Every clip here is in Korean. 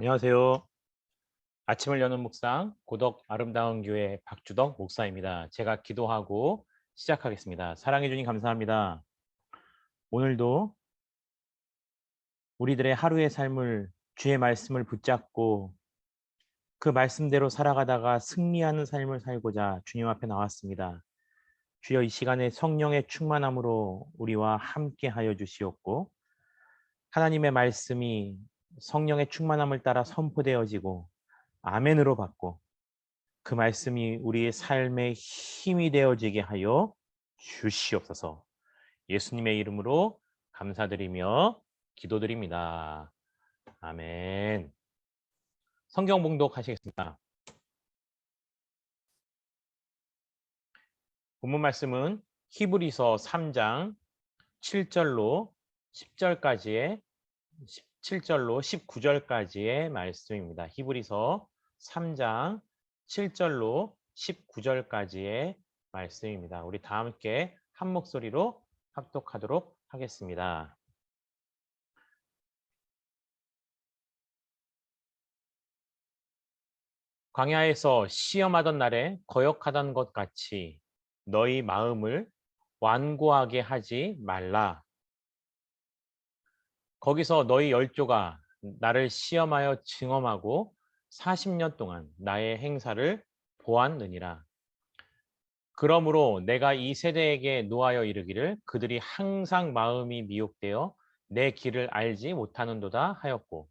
안녕하세요. 아침을 여는 묵상 고덕 아름다운 교회 박주덕 목사입니다. 제가 기도하고 시작하겠습니다. 사랑해 주님 감사합니다. 오늘도 우리들의 하루의 삶을 주의 말씀을 붙잡고 그 말씀대로 살아가다가 승리하는 삶을 살고자 주님 앞에 나왔습니다. 주여 이 시간에 성령의 충만함으로 우리와 함께 하여 주시옵고 하나님의 말씀이 성령의 충만함을 따라 선포되어지고 아멘으로 받고 그 말씀이 우리의 삶의 힘이 되어지게 하여 주시옵소서. 예수님의 이름으로 감사드리며 기도드립니다. 아멘. 성경 봉독하시겠습니다. 본문 말씀은 히브리서 3장 7절로 10절까지의 7절로 19절까지의 말씀입니다. 히브리서 3장 7절로 19절까지의 말씀입니다. 우리 다 함께 한 목소리로 합독하도록 하겠습니다. 광야에서 시험하던 날에 거역하던 것 같이 너희 마음을 완고하게 하지 말라. 거기서 너희 열조가 나를 시험하여 증험하고 40년 동안 나의 행사를 보았느니라. 그러므로 내가 이 세대에게 노하여 이르기를 그들이 항상 마음이 미혹되어 내 길을 알지 못하는도다 하였고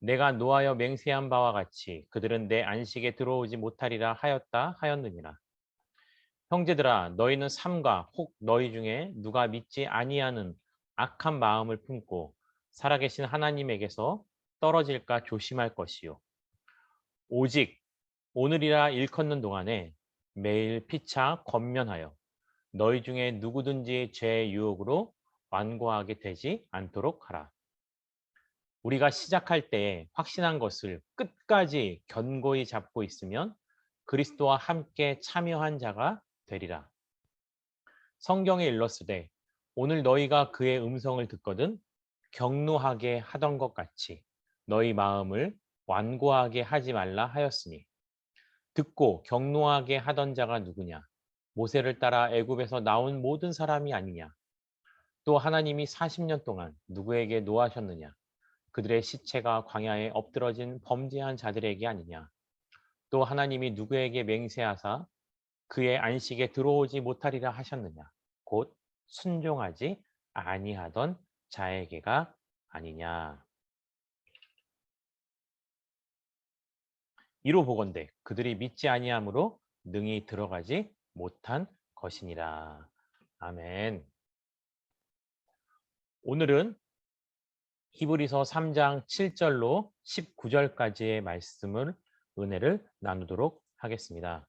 내가 노하여 맹세한 바와 같이 그들은 내 안식에 들어오지 못하리라 하였다 하였느니라. 형제들아 너희는 삼가 혹 너희 중에 누가 믿지 아니하는 악한 마음을 품고 살아계신 하나님에게서 떨어질까 조심할 것이요. 오직 오늘이라 일컫는 동안에 매일 피차 권면하여 너희 중에 누구든지 죄의 유혹으로 완고하게 되지 않도록 하라. 우리가 시작할 때 확신한 것을 끝까지 견고히 잡고 있으면 그리스도와 함께 참여한 자가 되리라. 성경에 일렀으되 오늘 너희가 그의 음성을 듣거든 경노하게 하던 것 같이 너희 마음을 완고하게 하지 말라 하였으니 듣고 경노하게 하던 자가 누구냐? 모세를 따라 애굽에서 나온 모든 사람이 아니냐? 또 하나님이 40년 동안 누구에게 노하셨느냐? 그들의 시체가 광야에 엎드러진 범죄한 자들에게 아니냐? 또 하나님이 누구에게 맹세하사 그의 안식에 들어오지 못하리라 하셨느냐? 곧 순종하지 아니하던 자에게가 아니냐. 이로 보건대 그들이 믿지 아니함으로 능히 들어가지 못한 것이니라. 아멘. 오늘은 히브리서 3장 7절로 19절까지의 말씀을 은혜를 나누도록 하겠습니다.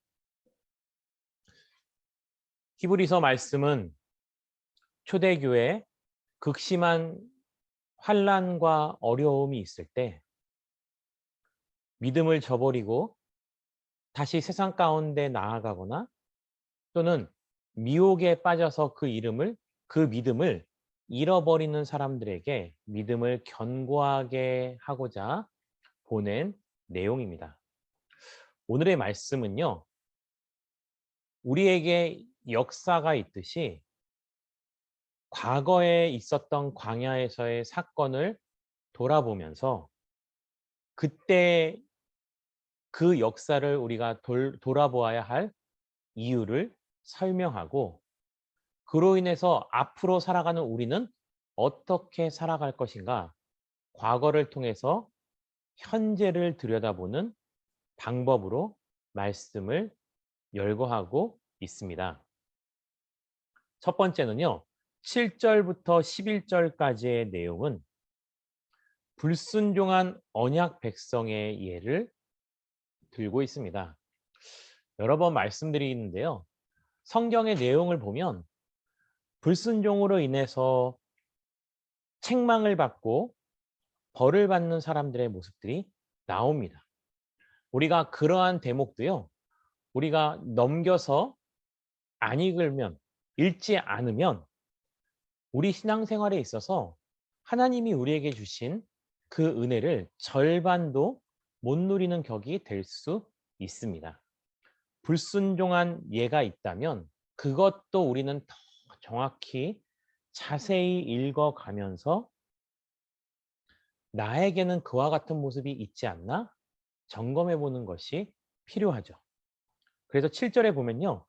히브리서 말씀은 초대교회 극심한 환란과 어려움이 있을 때 믿음을 저버리고 다시 세상 가운데 나아가거나 또는 미혹에 빠져서 그 이름을 그 믿음을 잃어버리는 사람들에게 믿음을 견고하게 하고자 보낸 내용입니다. 오늘의 말씀은요. 우리에게 역사가 있듯이 과거에 있었던 광야에서의 사건을 돌아보면서 그때 그 역사를 우리가 돌, 돌아보아야 할 이유를 설명하고 그로 인해서 앞으로 살아가는 우리는 어떻게 살아갈 것인가 과거를 통해서 현재를 들여다보는 방법으로 말씀을 열거하고 있습니다. 첫 번째는요. 7절부터 11절까지의 내용은 불순종한 언약 백성의 예를 들고 있습니다. 여러 번 말씀드리는데요. 성경의 내용을 보면 불순종으로 인해서 책망을 받고 벌을 받는 사람들의 모습들이 나옵니다. 우리가 그러한 대목도요. 우리가 넘겨서 안 읽으면 읽지 않으면 우리 신앙생활에 있어서 하나님이 우리에게 주신 그 은혜를 절반도 못 누리는 격이 될 수 있습니다. 불순종한 예가 있다면 그것도 우리는 더 정확히 자세히 읽어가면서 나에게는 그와 같은 모습이 있지 않나 점검해 보는 것이 필요하죠. 그래서 7절에 보면요.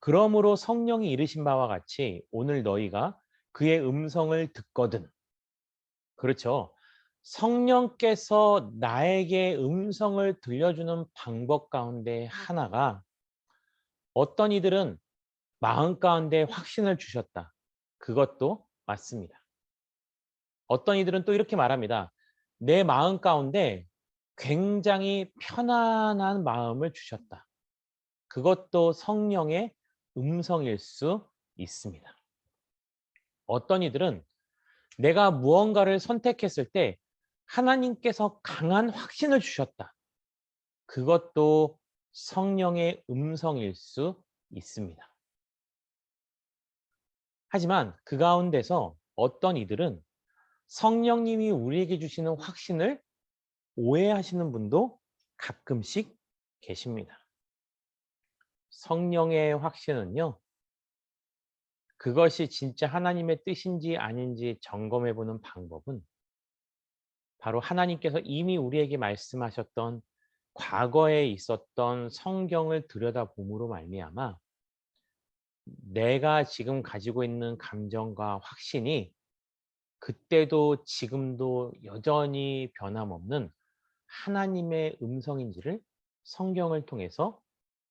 그러므로 성령이 이르신 바와 같이 오늘 너희가 그의 음성을 듣거든. 그렇죠. 성령께서 나에게 음성을 들려주는 방법 가운데 하나가 어떤 이들은 마음 가운데 확신을 주셨다. 그것도 맞습니다. 어떤 이들은 또 이렇게 말합니다. 내 마음 가운데 굉장히 편안한 마음을 주셨다. 그것도 성령의 음성일 수 있습니다. 어떤 이들은 내가 무언가를 선택했을 때 하나님께서 강한 확신을 주셨다. 그것도 성령의 음성일 수 있습니다. 하지만 그 가운데서 어떤 이들은 성령님이 우리에게 주시는 확신을 오해하시는 분도 가끔씩 계십니다. 성령의 확신은요, 그것이 진짜 하나님의 뜻인지 아닌지 점검해 보는 방법은 바로 하나님께서 이미 우리에게 말씀하셨던 과거에 있었던 성경을 들여다봄으로 말미암아 내가 지금 가지고 있는 감정과 확신이 그때도 지금도 여전히 변함없는 하나님의 음성인지를 성경을 통해서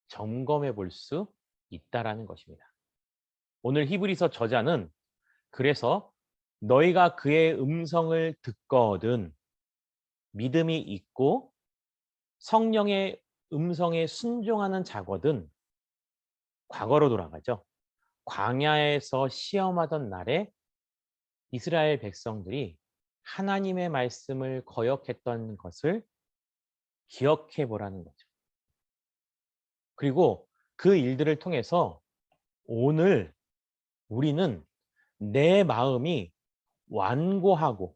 점검해 볼 수 있다라는 것입니다. 오늘 히브리서 저자는 그래서 너희가 그의 음성을 듣거든 믿음이 있고 성령의 음성에 순종하는 자거든 과거로 돌아가죠. 광야에서 시험하던 날에 이스라엘 백성들이 하나님의 말씀을 거역했던 것을 기억해 보라는 거죠. 그리고 그 일들을 통해서 오늘 우리는 내 마음이 완고하고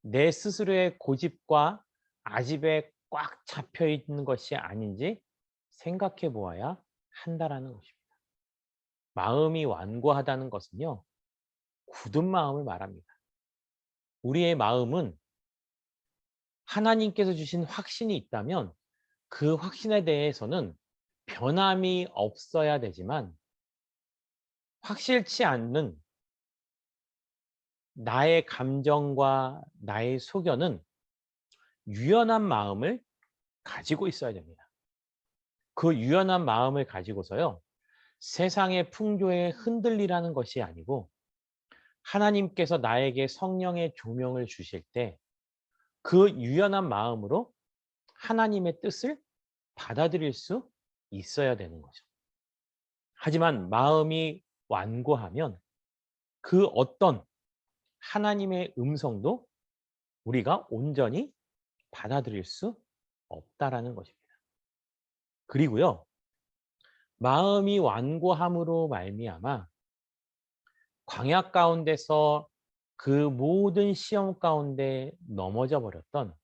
내 스스로의 고집과 아집에 꽉 잡혀 있는 것이 아닌지 생각해 보아야 한다라는 것입니다. 마음이 완고하다는 것은요, 굳은 마음을 말합니다. 우리의 마음은 하나님께서 주신 확신이 있다면 그 확신에 대해서는 변함이 없어야 되지만 확실치 않는 나의 감정과 나의 소견은 유연한 마음을 가지고 있어야 됩니다. 그 유연한 마음을 가지고서요, 세상의 풍조에 흔들리라는 것이 아니고 하나님께서 나에게 성령의 조명을 주실 때 그 유연한 마음으로 하나님의 뜻을 받아들일 수 있어야 되는 거죠. 하지만 마음이 완고하면 그 어떤 하나님의 음성도 우리가 온전히 받아들일 수 없다라는 것입니다. 그리고요. 마음이 완고함으로 말미암아 광야 가운데서 그 모든 시험 가운데 넘어져 버렸던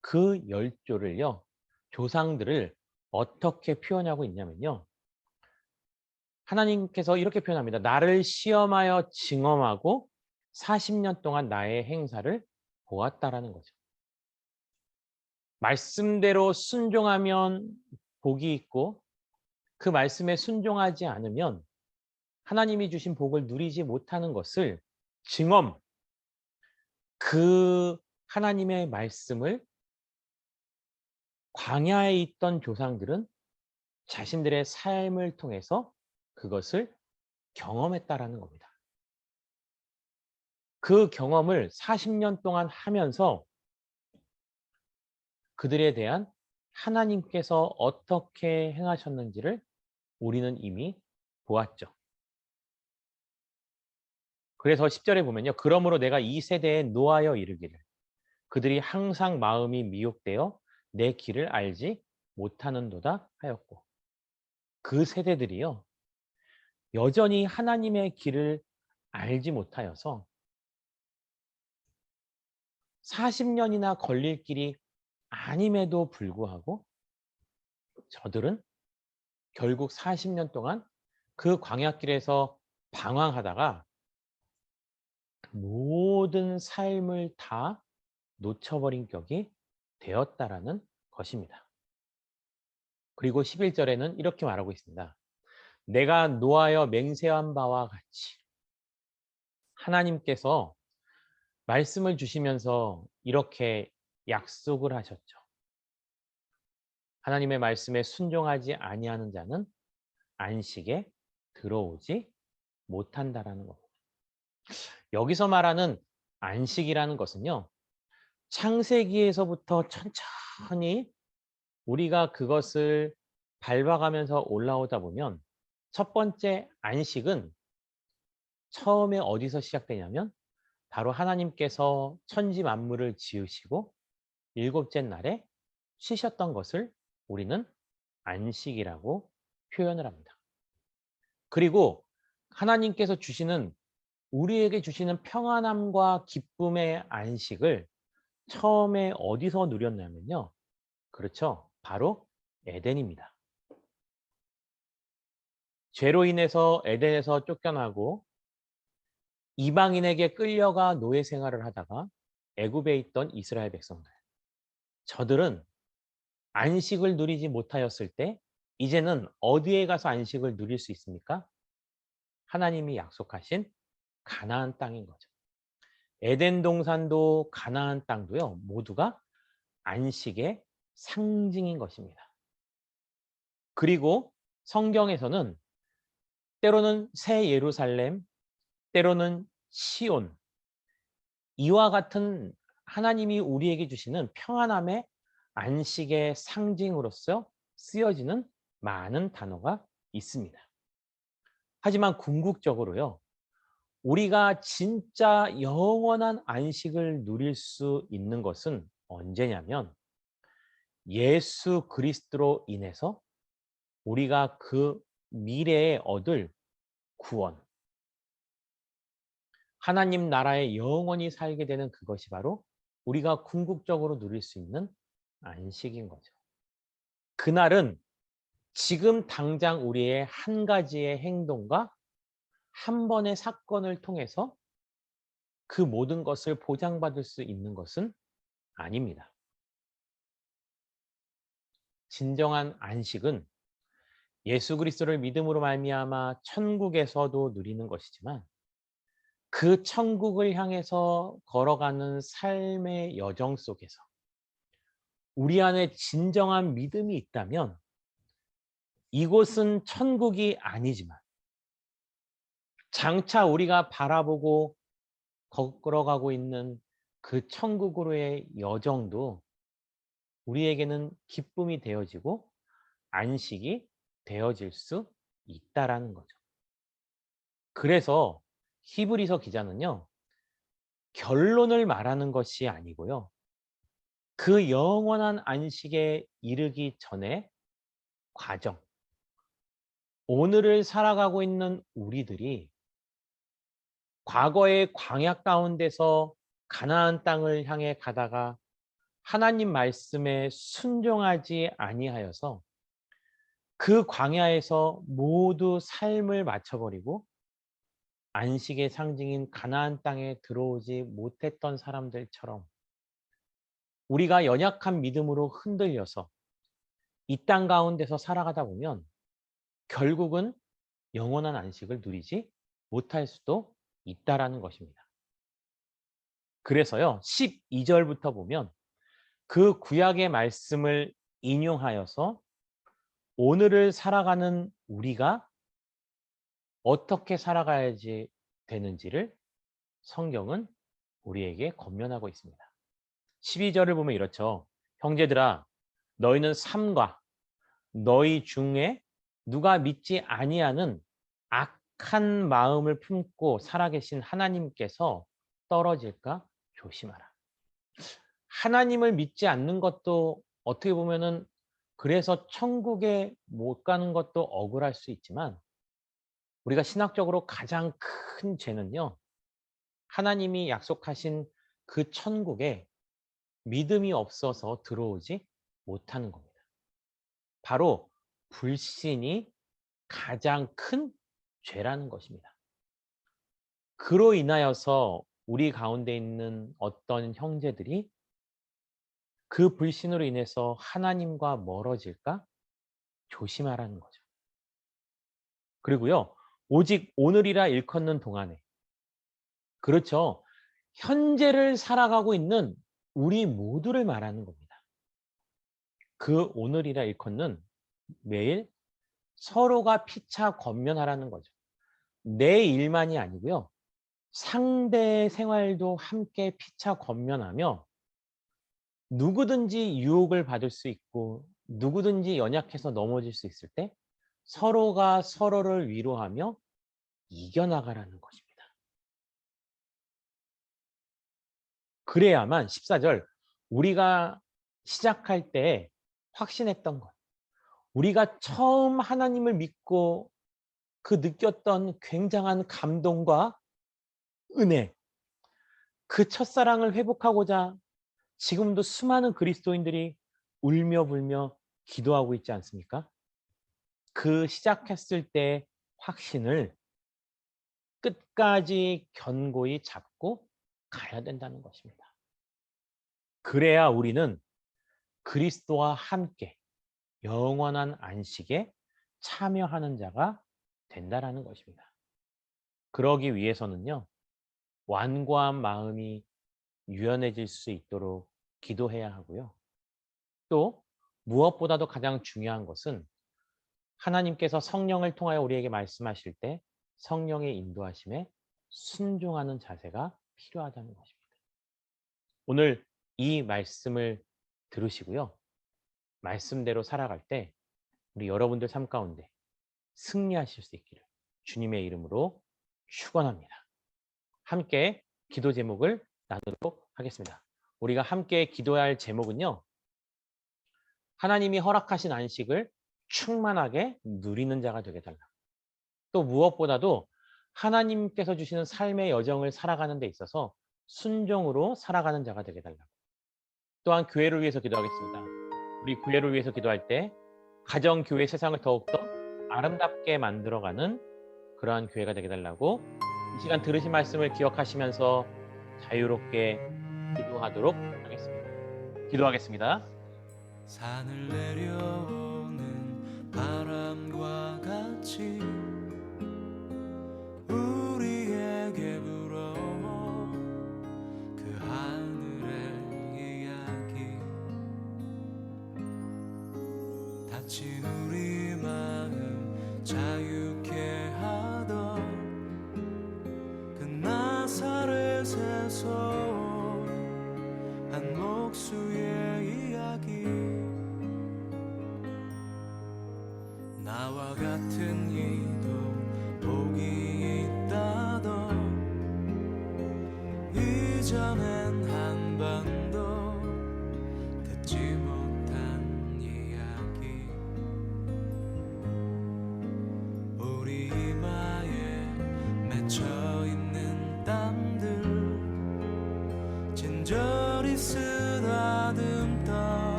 그 열조를요. 조상들을 어떻게 표현하고 있냐면요. 하나님께서 이렇게 표현합니다. 나를 시험하여 증험하고 40년 동안 나의 행사를 보았다라는 거죠. 말씀대로 순종하면 복이 있고 그 말씀에 순종하지 않으면 하나님이 주신 복을 누리지 못하는 것을 증언, 그 하나님의 말씀을 광야에 있던 조상들은 자신들의 삶을 통해서 그것을 경험했다라는 겁니다. 그 경험을 40년 동안 하면서 그들에 대한 하나님께서 어떻게 행하셨는지를 우리는 이미 보았죠. 그래서 10절에 보면요. 그러므로 내가 이 세대에 노하여 이르기를 그들이 항상 마음이 미혹되어 내 길을 알지 못하는도다 하였고 그 세대들이요. 여전히 하나님의 길을 알지 못하여서 40년이나 걸릴 길이 아님에도 불구하고 저들은 결국 40년 동안 그 광야길에서 방황하다가 모든 삶을 다 놓쳐버린 격이 되었다라는 것입니다. 그리고 11절에는 이렇게 말하고 있습니다. 내가 노하여 맹세한 바와 같이 하나님께서 말씀을 주시면서 이렇게 약속을 하셨죠. 하나님의 말씀에 순종하지 아니하는 자는 안식에 들어오지 못한다라는 겁니다. 여기서 말하는 안식이라는 것은요. 창세기에서부터 천천히 우리가 그것을 밟아가면서 올라오다 보면 첫 번째 안식은 처음에 어디서 시작되냐면 바로 하나님께서 천지 만물을 지으시고 일곱째 날에 쉬셨던 것을 우리는 안식이라고 표현을 합니다. 그리고 하나님께서 주시는 우리에게 주시는 평안함과 기쁨의 안식을 처음에 어디서 누렸냐면요. 그렇죠. 바로 에덴입니다. 죄로 인해서 에덴에서 쫓겨나고 이방인에게 끌려가 노예 생활을 하다가 애굽에 있던 이스라엘 백성들. 저들은 안식을 누리지 못하였을 때 이제는 어디에 가서 안식을 누릴 수 있습니까? 하나님이 약속하신 가나안 땅인 거죠. 에덴 동산도 가나안 땅도요. 모두가 안식의 상징인 것입니다. 그리고 성경에서는 때로는 새 예루살렘, 때로는 시온 이와 같은 하나님이 우리에게 주시는 평안함의 안식의 상징으로서 쓰여지는 많은 단어가 있습니다. 하지만 궁극적으로요. 우리가 진짜 영원한 안식을 누릴 수 있는 것은 언제냐면 예수 그리스도로 인해서 우리가 그 미래에 얻을 구원, 하나님 나라에 영원히 살게 되는 그것이 바로 우리가 궁극적으로 누릴 수 있는 안식인 거죠. 그날은 지금 당장 우리의 한 가지의 행동과 한 번의 사건을 통해서 그 모든 것을 보장받을 수 있는 것은 아닙니다. 진정한 안식은 예수 그리스도를 믿음으로 말미암아 천국에서도 누리는 것이지만 그 천국을 향해서 걸어가는 삶의 여정 속에서 우리 안에 진정한 믿음이 있다면 이곳은 천국이 아니지만 장차 우리가 바라보고 걸어가고 있는 그 천국으로의 여정도 우리에게는 기쁨이 되어지고 안식이 되어질 수 있다라는 거죠. 그래서 히브리서 기자는요. 결론을 말하는 것이 아니고요. 그 영원한 안식에 이르기 전에 과정. 오늘을 살아가고 있는 우리들이 과거의 광야 가운데서 가나안 땅을 향해 가다가 하나님 말씀에 순종하지 아니하여서 그 광야에서 모두 삶을 마쳐버리고 안식의 상징인 가나안 땅에 들어오지 못했던 사람들처럼 우리가 연약한 믿음으로 흔들려서 이 땅 가운데서 살아가다 보면 결국은 영원한 안식을 누리지 못할 수도 있다라는 것입니다. 그래서요. 12절부터 보면 그 구약의 말씀을 인용하여서 오늘을 살아가는 우리가 어떻게 살아가야지 되는지를 성경은 우리에게 권면하고 있습니다. 12절을 보면 이렇죠. 형제들아 너희는 삼가 너희 중에 누가 믿지 아니하는 악한 마음을 품고 살아계신 하나님께서 떨어질까 조심하라. 하나님을 믿지 않는 것도 어떻게 보면 은 그래서 천국에 못 가는 것도 억울할 수 있지만 우리가 신학적으로 가장 큰 죄는요. 하나님이 약속하신 그 천국에 믿음이 없어서 들어오지 못하는 겁니다. 바로 불신이 가장 큰 죄라는 것입니다. 그로 인하여서 우리 가운데 있는 어떤 형제들이 그 불신으로 인해서 하나님과 멀어질까 조심하라는 거죠. 그리고요, 오직 오늘이라 일컫는 동안에 그렇죠. 현재를 살아가고 있는 우리 모두를 말하는 겁니다. 그 오늘이라 일컫는 매일 서로가 피차 권면하라는 거죠. 내 일만이 아니고요. 상대의 생활도 함께 피차 권면하며 누구든지 유혹을 받을 수 있고 누구든지 연약해서 넘어질 수 있을 때 서로가 서로를 위로하며 이겨나가라는 것입니다. 그래야만 14절 우리가 시작할 때 확신했던 것 우리가 처음 하나님을 믿고 그 느꼈던 굉장한 감동과 은혜 그 첫사랑을 회복하고자 지금도 수많은 그리스도인들이 울며 불며 기도하고 있지 않습니까? 그 시작했을 때 확신을 끝까지 견고히 잡고 가야 된다는 것입니다. 그래야 우리는 그리스도와 함께 영원한 안식에 참여하는 자가 된다라는 것입니다. 그러기 위해서는요. 완고한 마음이 유연해질 수 있도록 기도해야 하고요. 또 무엇보다도 가장 중요한 것은 하나님께서 성령을 통하여 우리에게 말씀하실 때 성령의 인도하심에 순종하는 자세가 필요하다는 것입니다. 오늘 이 말씀을 들으시고요. 말씀대로 살아갈 때 우리 여러분들 삶 가운데 승리하실 수 있기를 주님의 이름으로 축원합니다. 함께 기도 제목을 나누도록 하겠습니다. 우리가 함께 기도해야 할 제목은요. 하나님이 허락하신 안식을 충만하게 누리는 자가 되게 달라. 또 무엇보다도 하나님께서 주시는 삶의 여정을 살아가는 데 있어서 순종으로 살아가는 자가 되게 달라고. 또한 교회를 위해서 기도하겠습니다. 우리 교회를 위해서 기도할 때 가정, 교회, 세상을 더욱더 아름답게 만들어가는 그러한 교회가 되게 달라고 이 시간 들으신 말씀을 기억하시면서 자유롭게 기도하도록 하겠습니다. 기도하겠습니다. 산을 내려오는 바람과 같이 우리에게 불어온 그 하늘의 이야기 다친